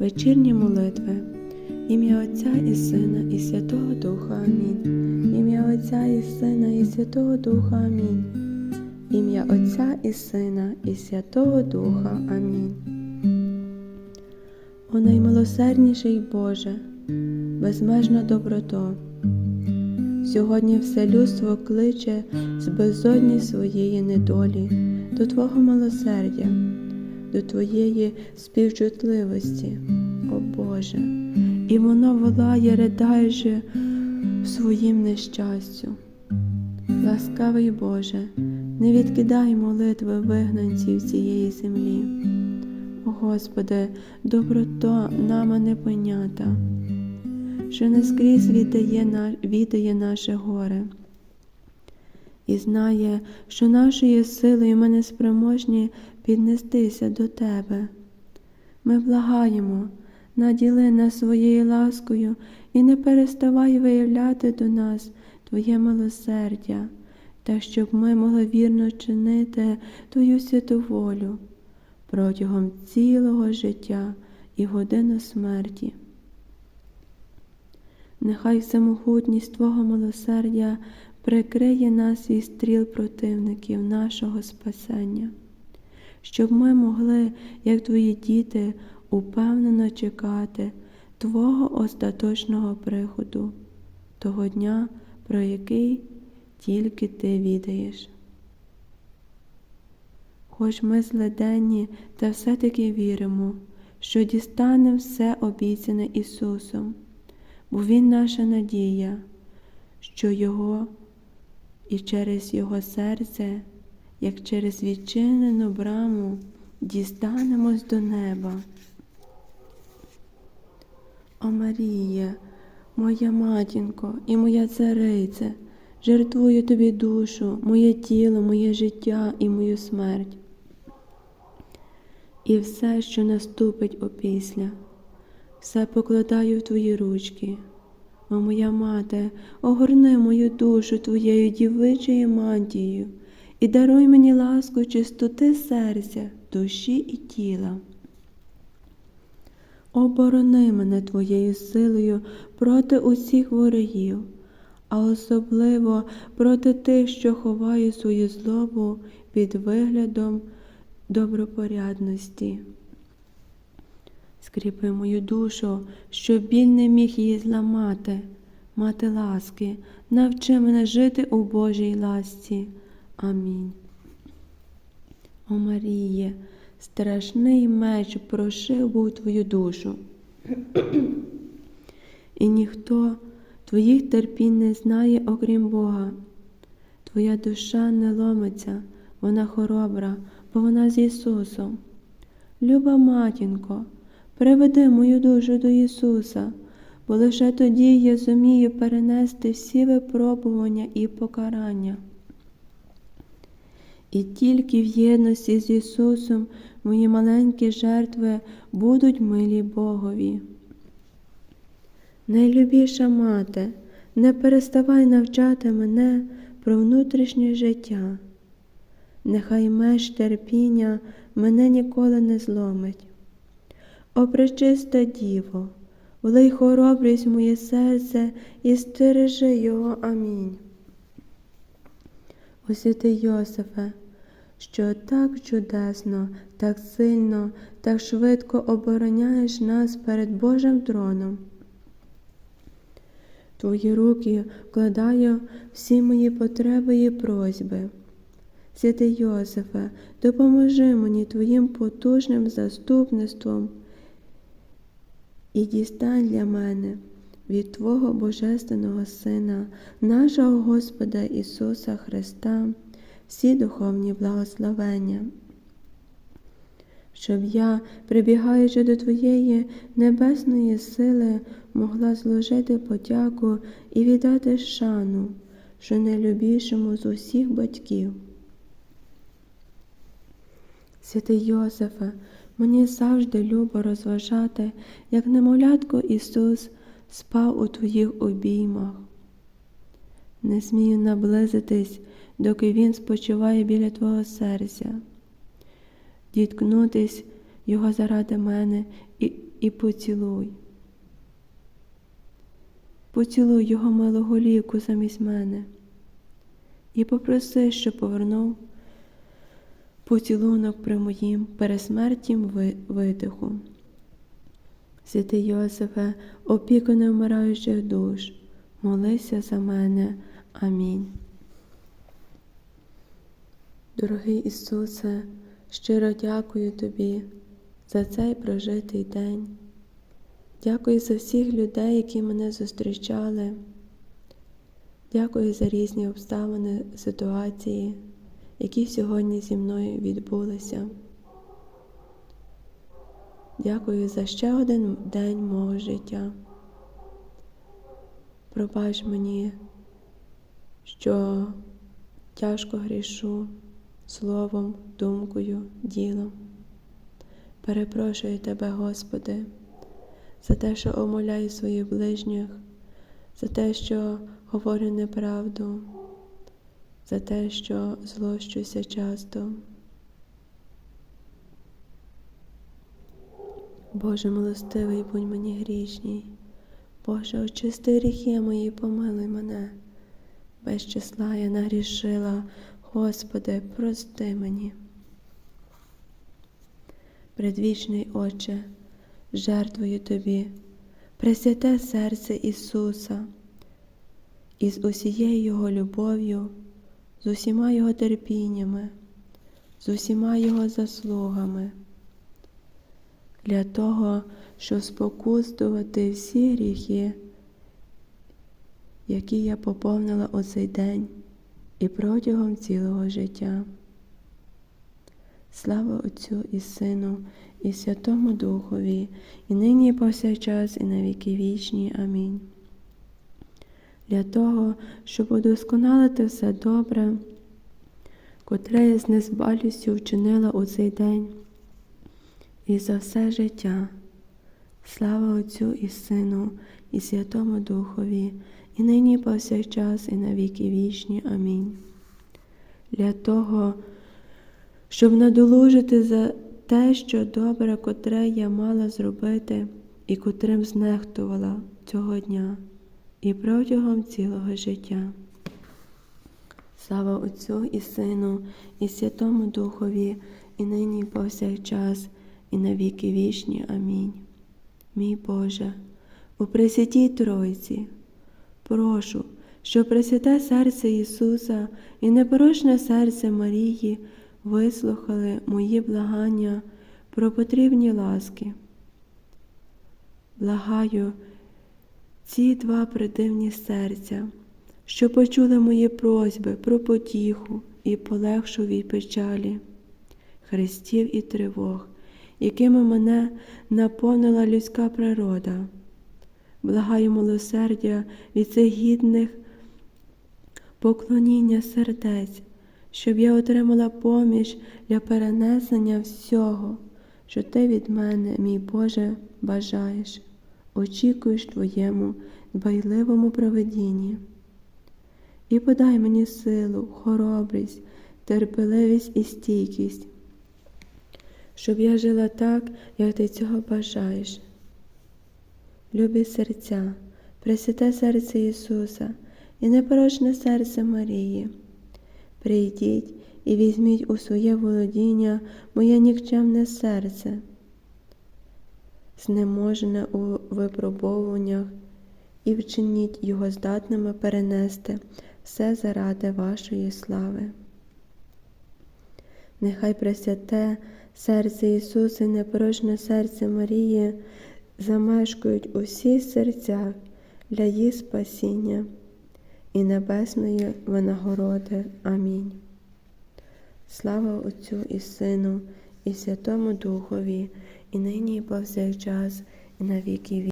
Вечірні молитви. Ім'я Отця і Сина, і Святого Духа Амінь. Ім'я Отця і Сина, і Святого Духа Амінь. Ім'я Отця і Сина, і Святого Духа Амінь. О наймилосердніший Боже, безмежна доброто. Сьогодні все людство кличе з безодні своєї недолі до Твого милосердя, до Твоєї співчутливості, о Боже, і воно волає, riдаючи в своїм нещастю. Ласкавий Боже, не відкидай молитви вигнанців цієї землі. О Господи, доброто нама не понята, що не скрізь віддає, віддає наше горе. І знає, що нашою силою ми не спроможні піднестися до Тебе. Ми благаємо, наділи нас своєю ласкою і не переставай виявляти до нас Твоє милосердя, та щоб ми могли вірно чинити Твою святу волю протягом цілого життя і годину смерті. Нехай всемогутність Твого милосердя прикриє нас від стріл противників нашого спасення, щоб ми могли, як Твої діти, упевнено чекати Твого остаточного приходу, того дня, про який тільки Ти відаєш. Хоч ми зледенні, та все-таки віримо, що дістанемо все обіцяне Ісусом, бо Він наша надія, що Його і через Його серце, як через відчинену браму, дістанемось до неба. О Марія, моя матінко і моя царице, жертвую тобі душу, моє тіло, моє життя і мою смерть. І все, що наступить опісля, все покладаю в твої ручки. О моя мати, огорни мою душу твоєю дівичою мантією і даруй мені ласку чистоти серця, душі і тіла. Оборони мене твоєю силою проти усіх ворогів, а особливо проти тих, що ховають свою злобу під виглядом добропорядності. Скріпи мою душу, щоб біль не міг її зламати, мати ласки, навчи мене жити у Божій ласці. Амінь. О Маріє, страшний меч прошив був твою душу. І ніхто твоїх терпінь не знає, окрім Бога. Твоя душа не ломиться, вона хоробра, бо вона з Ісусом. Люба матінко, приведи мою душу до Ісуса, бо лише тоді я зумію перенести всі випробування і покарання. І тільки в єдності з Ісусом мої маленькі жертви будуть милі Богові. Найлюбіша мати, не переставай навчати мене про внутрішнє життя. Нехай меж терпіння мене ніколи не зломить. О, пречиста Діво, влий хоробрість в моє серце і стережи його. Амінь. О Йосифе, що так чудесно, так сильно, так швидко обороняєш нас перед Божим троном. Твої руки вкладаю всі мої потреби і просьби. Святий Йосифе, допоможи мені Твоїм потужним заступництвом і дістань для мене від Твого Божественного Сина, нашого Господа Ісуса Христа, всі духовні благословення, щоб я, прибігаючи до Твоєї небесної сили, могла зложити подяку і віддати шану, що найлюбішому з усіх батьків. Святий Йосифе, мені завжди любо розважати, як немовлятко Ісус спав у Твоїх обіймах. Не смію наблизитись, доки Він спочиває біля Твого серця, діткнутись Його заради мене і і поцілуй. Поцілуй його милу голівку замість мене і попроси, щоб повернув поцілунок при моїм пересмертім видиху. Святий Йосифе, опікуне вмираючих душ, молися за мене. Амінь. Дорогий Ісусе, щиро дякую Тобі за цей прожитий день. Дякую за всіх людей, які мене зустрічали. Дякую за різні обставини, ситуації, які сьогодні зі мною відбулися. Дякую за ще один день мого життя. Пробач мені, що тяжко грішу словом, думкою, ділом. Перепрошую Тебе, Господи, за те, що омоляю своїх ближніх, за те, що говорю неправду, за те, що злощуся часто. Боже милостивий, будь мені грішній. Боже, очисти гріхи мої, помилуй мене. Без числа я нагрішила, Господи, прости мені. Предвічний Отче, жертвую Тобі, пресвяте серце Ісуса, і з усією Його любов'ю, з усіма Його терпіннями, з усіма Його заслугами, для того, щоб спокустувати всі гріхи, які я поповнила у цей день і протягом цілого життя. Слава Отцю і Сину, і Святому Духові, і нині, і повсякчас, і на віки вічні. Амінь. Для того, щоб удосконалити все добре, котре я з незбалістю вчинила у цей день і за все життя. Слава Отцю і Сину, і Святому Духові, і нині і повсякчас, і на віки вічні. Амінь. Для того, щоб надолужити за те, що добре, котре я мала зробити, і котрим знехтувала цього дня, і протягом цілого життя. Слава Отцю і Сину, і Святому Духові, і нині і повсякчас, і на віки вічні. Амінь. Мій Боже, у Пресвятій Тройці, прошу, щоб Пресвяте серце Ісуса і непорочне серце Марії вислухали мої благання про потрібні ласки. Благаю ці два придивні серця, що почули мої просьби про потіху і полегшу від печалі, хрестів і тривог, якими мене наповнила людська природа. Благаю милосердя від цих гідних поклоніння сердець, щоб я отримала поміч для перенесення всього, що ти від мене, мій Боже, бажаєш, очікуєш твоєму дбайливому проведінні. І подай мені силу, хоробрість, терпеливість і стійкість, щоб я жила так, як ти цього бажаєш. Любі серця, Пресвяте серце Ісуса і непорочне серце Марії. Прийдіть і візьміть у своє володіння моє нікчемне серце, знеможене у випробовуваннях, і вчиніть його здатними перенести все заради вашої слави. Нехай пресвяте серце Ісуса і непорочне серце Марії замешкають у всіх серцях для їх спасіння і небесної винагороди. Амінь. Слава Отцю і Сину, і Святому Духові, і нині, і повсякчас, і на віки.